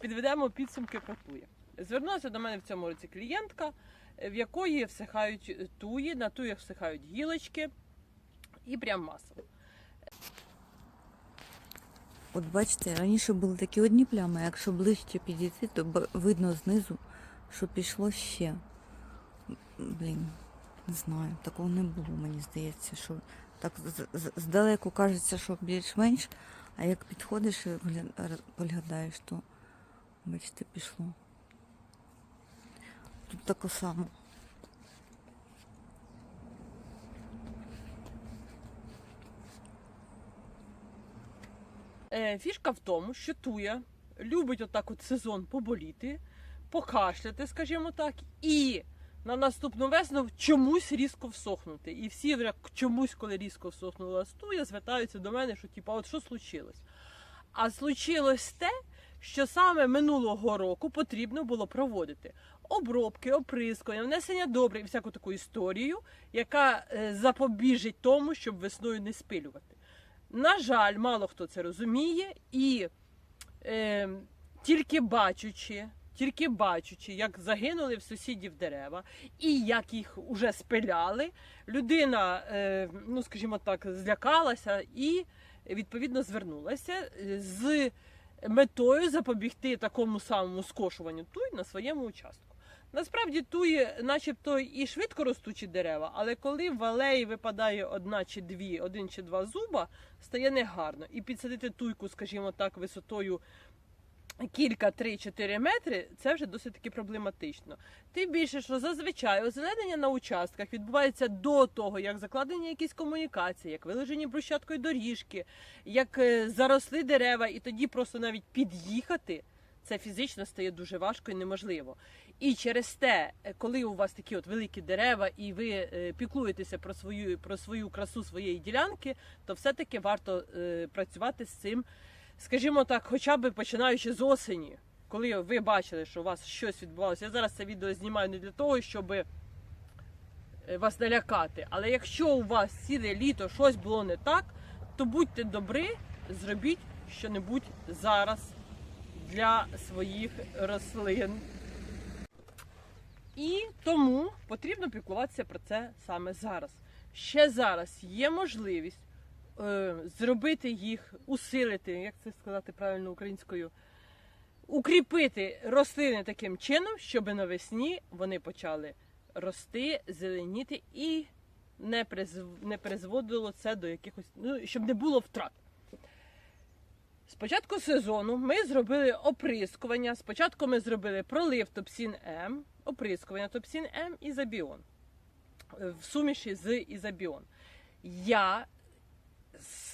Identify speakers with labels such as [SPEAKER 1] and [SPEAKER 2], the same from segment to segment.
[SPEAKER 1] підведемо підсумки про туї. Звернулася до мене в цьому році клієнтка, в якої всихають туї, на туях всихають гілочки і прям масово.
[SPEAKER 2] От бачите, раніше були такі одні плями, якщо ближче підійти, то видно знизу, що пішло ще. Блін, не знаю, такого не було, мені здається, що так здалеку кажеться, що більш-менш, а як підходиш і поглядаєш, то бачите, пішло. Тут таке само.
[SPEAKER 1] Е, Фішка в тому, що туя любить отак от сезон поболіти, покашляти, скажімо так, і на наступну весну чомусь різко всохнути. І всі вже чомусь, коли різко всохнула туя, звертаються до мене, що типу, а от що случилось? А случилось те, що саме минулого року потрібно було проводити обробки, оприскування, внесення добрив і всяку таку історію, яка е, запобіжить тому, щоб весною не спилювати. На жаль, мало хто це розуміє, і е, тільки бачучи, тільки бачучи, як загинули в сусідів дерева, і як їх уже спиляли, людина, е, ну скажімо так, злякалася і відповідно звернулася е, з метою запобігти такому самому скошуванню туй на своєму участку. Насправді туї, начебто, і швидко ростучі дерева, але коли в алеї випадає одна чи дві, один чи два зуба, стає негарно. І підсадити туйку, скажімо так, висотою кілька, три-чотири метри, це вже досить таки проблематично. Тим більше, що зазвичай озеленення на участках відбувається до того, як закладені якісь комунікації, як вилежені брусчаткою доріжки, як е, заросли дерева, і тоді просто навіть під'їхати. Це фізично стає дуже важко і неможливо. І через те, е, коли у вас такі от великі дерева, і ви е, піклуєтеся про свою про свою красу своєї ділянки, то все-таки варто працювати з цим, скажімо так, хоча б починаючи з осені, коли ви бачили, що у вас щось відбувалося. Я зараз це відео знімаю не для того, щоб е, вас налякати. Але якщо у вас ціле літо щось було не так, то будьте добрі, зробіть що-небудь зараз для своїх рослин. І тому потрібно піклуватися про це саме зараз. Ще зараз є можливість зробити їх, усилити, як це сказати правильно українською, укріпити рослини таким чином, щоб навесні вони почали рости, зеленіти і не, не призводило це до якихось, ну, щоб не було втрат. З початку сезону ми зробили оприскування. Спочатку ми зробили пролив Топсін М, оприскування Топсін М і Забіон в суміші з Ізабіон. Я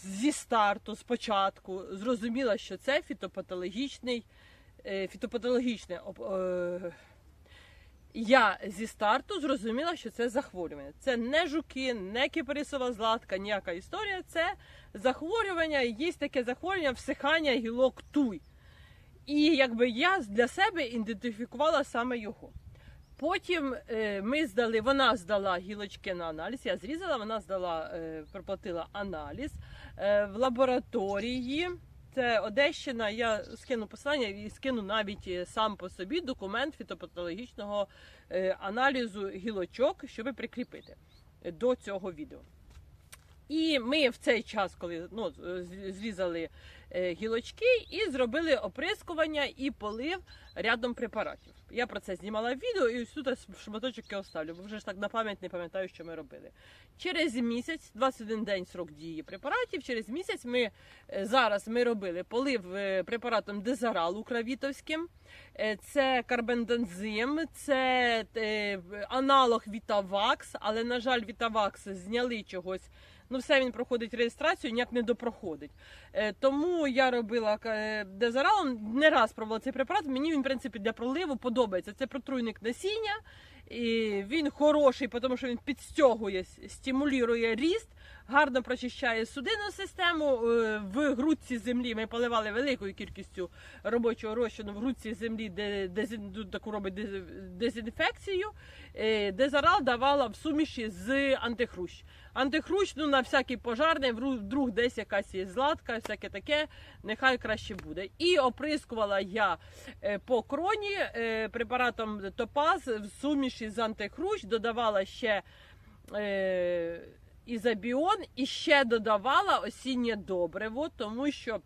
[SPEAKER 1] зі старту, спочатку, зрозуміла, що це фітопатологічний, е, фітопатологічне е, я зі старту зрозуміла, що це захворювання. Це не жуки, не кипарисова златка, ніяка історія. Це захворювання, є таке захворювання всихання гілок туй. І якби я для себе ідентифікувала саме його. Потім е, ми здали, вона здала гілочки на аналіз. Я зрізала, вона здала, е, проплатила аналіз е, в лабораторії. Це Одещина. Я скину посилання і скину навіть сам по собі документ фітопатологічного аналізу гілочок, щоб прикріпити до цього відео. І ми в цей час, коли ну, зрізали е, гілочки, і зробили оприскування і полив рядом препаратів. Я про це знімала відео, і ось тут шматочок я оставлю, бо вже ж так на пам'ять не пам'ятаю, що ми робили. Через місяць, 21 день срок дії препаратів. Через місяць ми е, зараз ми робили полив е, препаратом дезарал укравітовським. Це карбендензим, це аналог Вітавакс, але на жаль, Вітавакс зняли чогось. Ну, все він проходить реєстрацію, ніяк не допроходить. Е, тому я робила е, дезоралом, не раз пробувала цей препарат. Мені він, в принципі, для проливу подобається. Це протруйник насіння, І він хороший, тому що він підстягує, стимулює ріст, гарно прочищає судинну систему. Е, В грудці землі ми поливали великою кількістю робочого розчину в грудці землі, де, дезін- таку робить дезінфекцію. Е, Дезорал давала в суміші з антихрущ. Антихрущ, ну на всякий пожарний, вдруг десь якась є златка, всяке таке, нехай краще буде. І оприскувала я е, по кроні препаратом Топаз в суміші з антихрущ, додавала ще ізобіон і ще додавала осіннє добриво, тому що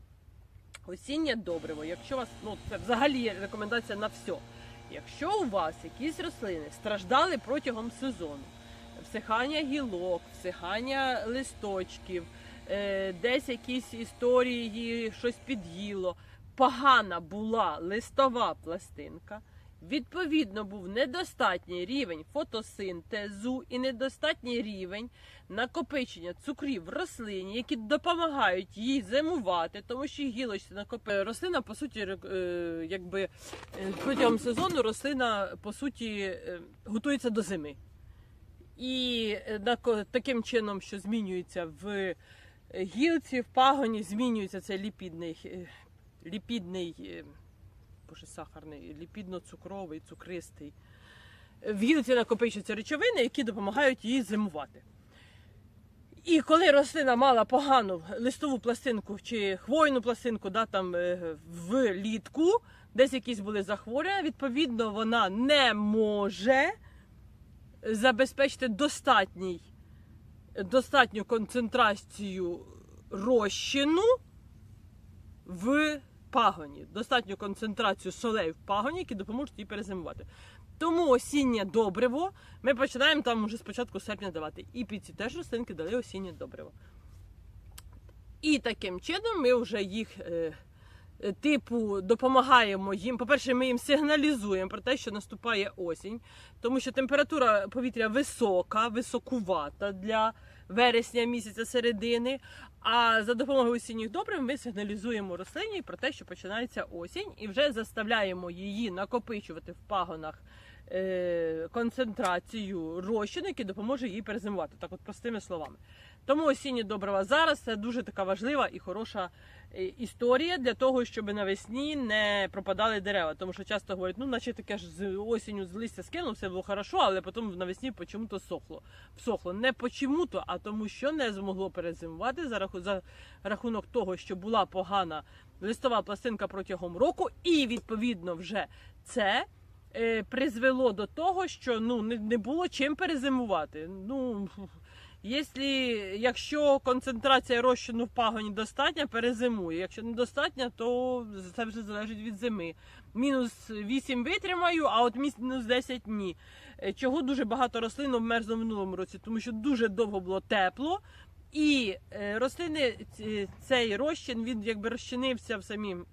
[SPEAKER 1] осіннє добриво, якщо у вас, ну це взагалі рекомендація на все. Якщо у вас якісь рослини страждали протягом сезону, всихання гілок, всихання листочків, е, десь якісь історії, щось під'їло, погана була листова пластинка. Відповідно, був недостатній рівень фотосинтезу і недостатній рівень накопичення цукрів в рослині, які допомагають їй зимувати, тому що гілочці накопи... рослина, по суті, е, якби е, протягом сезону рослина по суті е, готується до зими. І таким чином, що змінюється в гілці, в пагоні, змінюється цей ліпідний, ліпідний боже, сахарний, ліпідно-цукровий, цукристий. В гілці накопичуються речовини, які допомагають їй зимувати. І коли рослина мала погану листову пластинку чи хвойну пластинку, да, там е, влітку, десь якісь були захворювання, відповідно, вона не може забезпечити достатній, достатню концентрацію розчину в пагоні, достатню концентрацію солей в пагоні, які допоможуть їй перезимувати. Тому осіннє добриво ми починаємо там уже з початку серпня давати. І під ці теж рослинки дали осіннє добриво. І таким чином ми вже їх. Е, е, Типу, допомагаємо їм. По-перше, ми їм сигналізуємо про те, що наступає осінь, тому що температура повітря висока, високувата для вересня місяця середини. А за допомогою осінніх добрив ми сигналізуємо рослині про те, що починається осінь, і вже заставляємо її накопичувати в пагонах е, концентрацію розчину, який допоможе їй перезимувати. Так, от простими словами. Тому осінні добрива зараз це дуже така важлива і хороша е, історія для того, щоб навесні не пропадали дерева. Тому що часто говорять, ну наче таке ж з осінню з листя скинув, все було хорошо, але потім навесні почому-то сохло. Всохло. Не почому-то, а тому, що не змогло перезимувати за, раху- за рахунок того, що була погана листова пластинка протягом року, і відповідно вже це. е, Призвело до того, що ну не, не було чим перезимувати. Ну Якщо, концентрація розчину в пагоні достатня, перезимує. Якщо недостатня, то це вже залежить від зими. Мінус 8 витримаю, а от мінус 10 ні. Е, Чого дуже багато рослин обмерзло в минулому році, тому що дуже довго було тепло. І е, рослини цей розчин він якби розчинився в самім.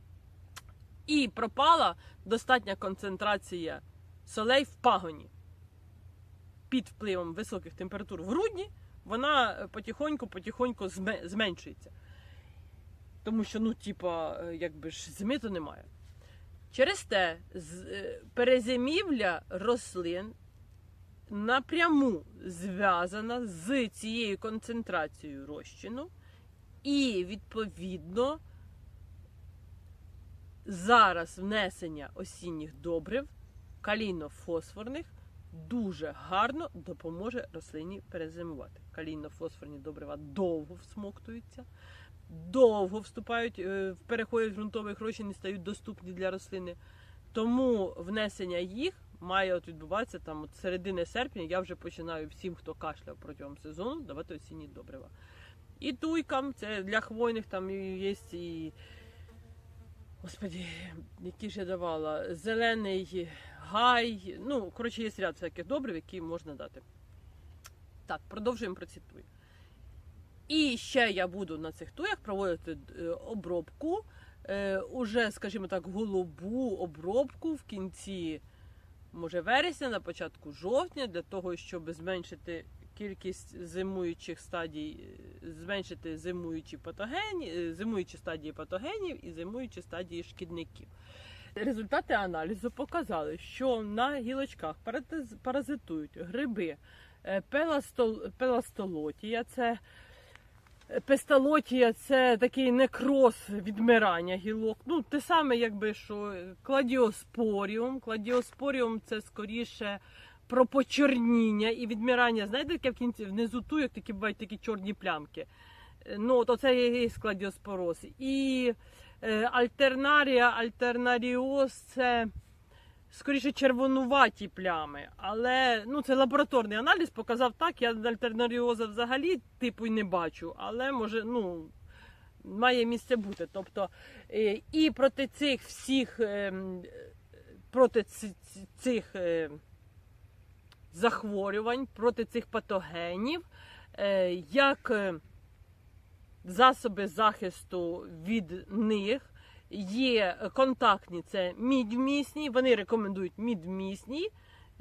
[SPEAKER 1] І пропала достатня концентрація солей в пагоні. Під впливом високих температур в грудні вона потихоньку-потихоньку зменшується. Тому що, ну, типа, е, якби ж зими то немає. Через те з- е, перезимівля рослин напряму зв'язана з цією концентрацією розчину, і, відповідно, зараз внесення осінніх добрив, калійно-фосфорних, дуже гарно допоможе рослині перезимувати. Калійно-фосфорні добрива довго всмоктуються, довго вступають, переходять в ґрунтових розчин і стають доступні для рослини. Тому внесення їх має от відбуватися там от середини серпня. Я вже починаю всім, хто кашляв протягом сезону, давати осінні добрива. І туйкам, це для хвойних там є і. Господі, які ж я давала? Зелений гай. Ну, коротше, є ряд всяких добрив, які можна дати. Так, продовжуємо про ці туї. І ще я буду на цих туях проводити е, обробку. Е, уже, скажімо так, голубу обробку в кінці, може, вересня, на початку жовтня, для того, щоб зменшити кількість зимуючих стадій, е, зменшити зимуючі патогені, е, зимуючі стадії патогенів і зимуючі стадії шкідників. Результати аналізу показали, що на гілочках паразитують гриби е, пеластол- пеластолотія, це песталотія це такий некроз відмирання гілок. Ну, те саме, якби що кладіоспоріум. Кладіоспоріум це скоріше про почорніння і відмирання. Знаєте, яке в кінці внизу ту, як такі бувають такі чорні плямки. Е, Ну, от оце є складіоспороз. І е, альтернарія, альтернаріоз це скоріше червонуваті плями. Але ну, це лабораторний аналіз показав так. Я альтернаріоза взагалі типу й не бачу, але може, ну. Має місце бути. Тобто е, і проти цих всіх ем, проти цих е, захворювань, проти цих патогенів, е, як е, засоби захисту від них. Є контактні, це мідмісні. Вони рекомендують мідмісні.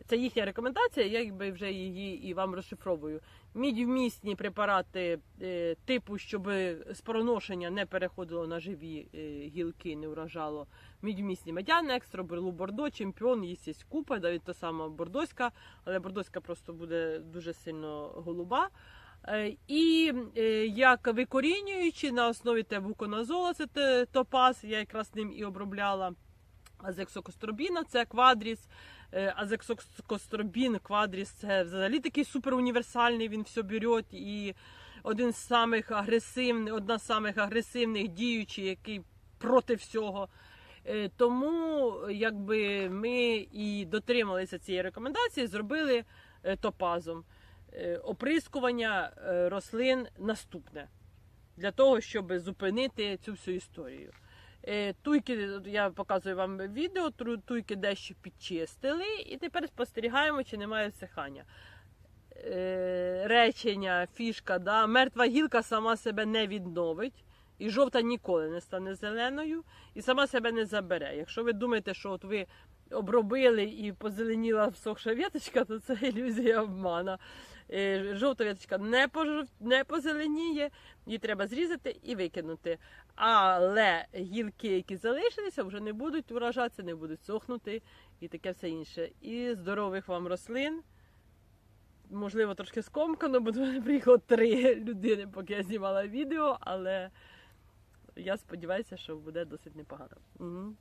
[SPEAKER 1] Це їхня рекомендація, я якби вже її і вам розшифровую. Мідвмісні препарати е, типу, щоб спороношення не переходило на живі е, гілки, не вражало. Мідвмісні медяне, екстроберлу бордо, чемпіон, є купа, навіть та сама бордоська, але бордоська просто буде дуже сильно голуба. Е, І як викорінюючи на основі тебуконазола, це те- топаз, я якраз ним і обробляла. Азексокостробіна це квадріс. Е, Азексокостробін, квадріс це взагалі такий суперуніверсальний, він все бере і один з самих агресивних, одна з самих агресивних діючих, який проти всього. Е, Тому якби ми і дотрималися цієї рекомендації, зробили е, топазом. Оприскування рослин наступне для того, щоб зупинити цю всю історію. Е, Туйки, я показую вам відео, туйки дещо підчистили, і тепер спостерігаємо, чи немає всихання. Е, Речення, фішка, да, мертва гілка сама себе не відновить, і жовта ніколи не стане зеленою, і сама себе не забере. Якщо ви думаєте, що от ви обробили і позеленіла всохша віточка, то це ілюзія обмана. Е, Жовта віточка не, позеленіє, її треба зрізати і викинути. Але гілки, які залишилися, вже не будуть вражатися, не будуть сохнути і таке все інше. І здорових вам рослин. Можливо, трошки скомкано, бо до мене приїхало три людини, поки я знімала відео, але я сподіваюся, що буде досить непогано. Угу.